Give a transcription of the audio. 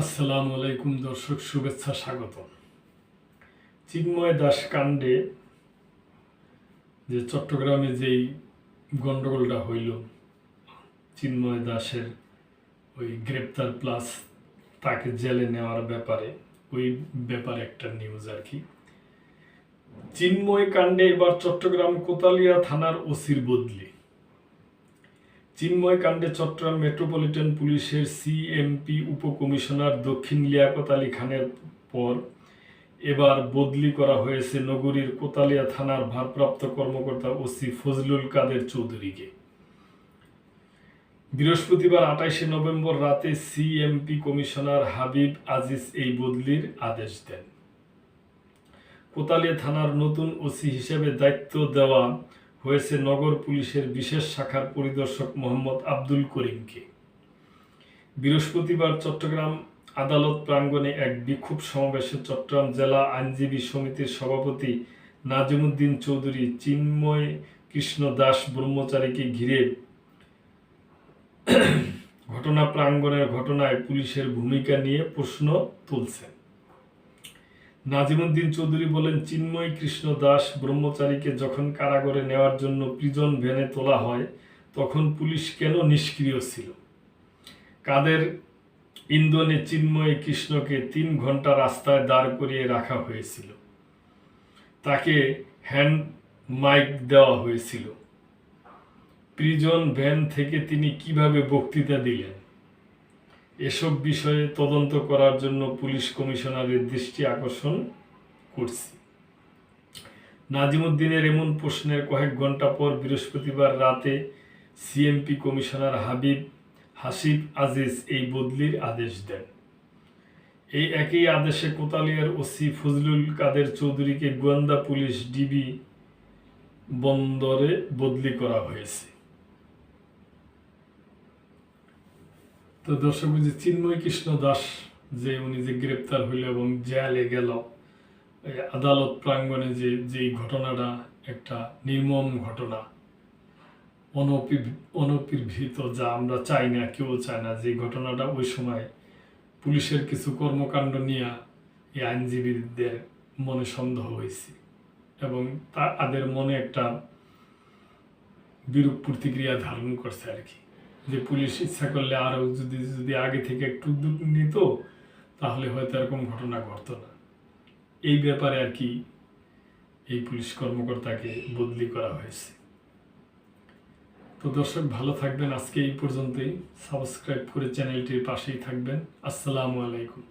আসসালামু আলাইকুম দর্শক, শুভেচ্ছা স্বাগত চিন্ময় দাস কাণ্ডে যে চট্টগ্রামে যেই গন্ডগোলটা হইল, চিন্ময় দাসের ওই গ্রেপ্তার প্লাস তাকে জেলে নেওয়ার ব্যাপারে, ওই ব্যাপারে একটা নিউজ আর কি। চিন্ময় কাণ্ডে এবার চট্টগ্রাম কোতালিয়া থানার ওসির বদলি। চিন্ময় কাণ্ডে চট্টগ্রাম মেট্রোপলিটন পুলিশের সিএমপি উপকমিশনার দক্ষিণ লিয়াকত আলী খানের পর এবার বদলি করা হয়েছে নগরীর কোতালিয়া থানার ভারপ্রাপ্ত কর্মকর্তা ওসি ফজলুল কাদের চৌধুরীকে। বৃহস্পতিবার আঠাইশে নভেম্বর রাতে সিএমপি কমিশনার হাবিব আজিজ এই বদলির আদেশ দেন। কোতালিয়া থানার নতুন ওসি হিসেবে দায়িত্ব দেওয়া হয়েছে নগর পুলিশের বিশেষ শাখার পরিদর্শক মোহাম্মদ আব্দুল করিমকে। বৃহস্পতিবার চট্টগ্রাম আদালত প্রাঙ্গণে এক বিক্ষোভ সমাবেশে চট্টগ্রাম জেলা আইনজীবী সমিতির সভাপতি নাজিমুদ্দিন চৌধুরী চিন্ময় কৃষ্ণ দাস ব্রহ্মচারীকে ঘিরে ঘটনা প্রাঙ্গণের ঘটনায় পুলিশের ভূমিকা নিয়ে প্রশ্ন তুলছেন। নাজিমুদ্দিন চৌধুরী বলেন, চিন্ময় কৃষ্ণ দাস ব্রহ্মচারীকে যখন কারাগারে নেওয়ার জন্য প্রিজন ভ্যানে তোলা হয়, তখন পুলিশ কেন নিষ্ক্রিয় ছিল? কাদের ইন্ধনে চিন্ময় কৃষ্ণকে তিন ঘণ্টা রাস্তায় দাঁড় করিয়ে রাখা হয়েছিল? তাকে হ্যান্ড মাইক দেওয়া হয়েছিল। প্রিজন ভ্যান থেকে তিনি কীভাবে বক্তৃতা দিলেন? এসব বিষয়ে তদন্ত করার জন্য পুলিশ কমিশনারের দৃষ্টি আকর্ষণ করছি। নাজিমুদ্দিনের এমন প্রশ্নের কয়েক ঘণ্টা পর বৃহস্পতিবার রাতে সিএমপি কমিশনার হাবিব হাসিব আজিজ এই বদলির আদেশ দেন। এই একই আদেশে কোতালিয়ার ওসি ফজলুল কাদের চৌধুরীকে গোয়েন্দা পুলিশ ডিবি বন্দরে বদলি করা হয়েছে। তো দর্শক যে চিন্ময় কৃষ্ণ দাস যে উনি যে গ্রেপ্তার হইল এবং জেলে গেল আদালত প্রাঙ্গণে যে যেই ঘটনাটা, একটা নির্মম ঘটনা, অনপি, অনপির্ভিত যা আমরা চাই না, কেউ চায় না, যে ঘটনাটা ওই সময় পুলিশের কিছু কর্মকাণ্ড নিয়ে এই আইনজীবীদের মনে সন্দেহ হয়েছে এবং তাদের মনে একটা বিরূপ প্রতিক্রিয়া ধারণ করছে আর কি। যে পুলিশ ইচ্ছা করলে আরও যদি যদি আগে থেকে একটু উদ্যোগ নিত, তাহলে হয়তো এরকম ঘটনা ঘটতো না। এই ব্যাপারে আর কি এই পুলিশ কর্মকর্তাকে বদলি করা হয়েছে। তো দর্শক, ভালো থাকবেন। আজকে এই পর্যন্তই। সাবস্ক্রাইব করে চ্যানেলটির পাশেই থাকবেন। আসসালামু আলাইকুম।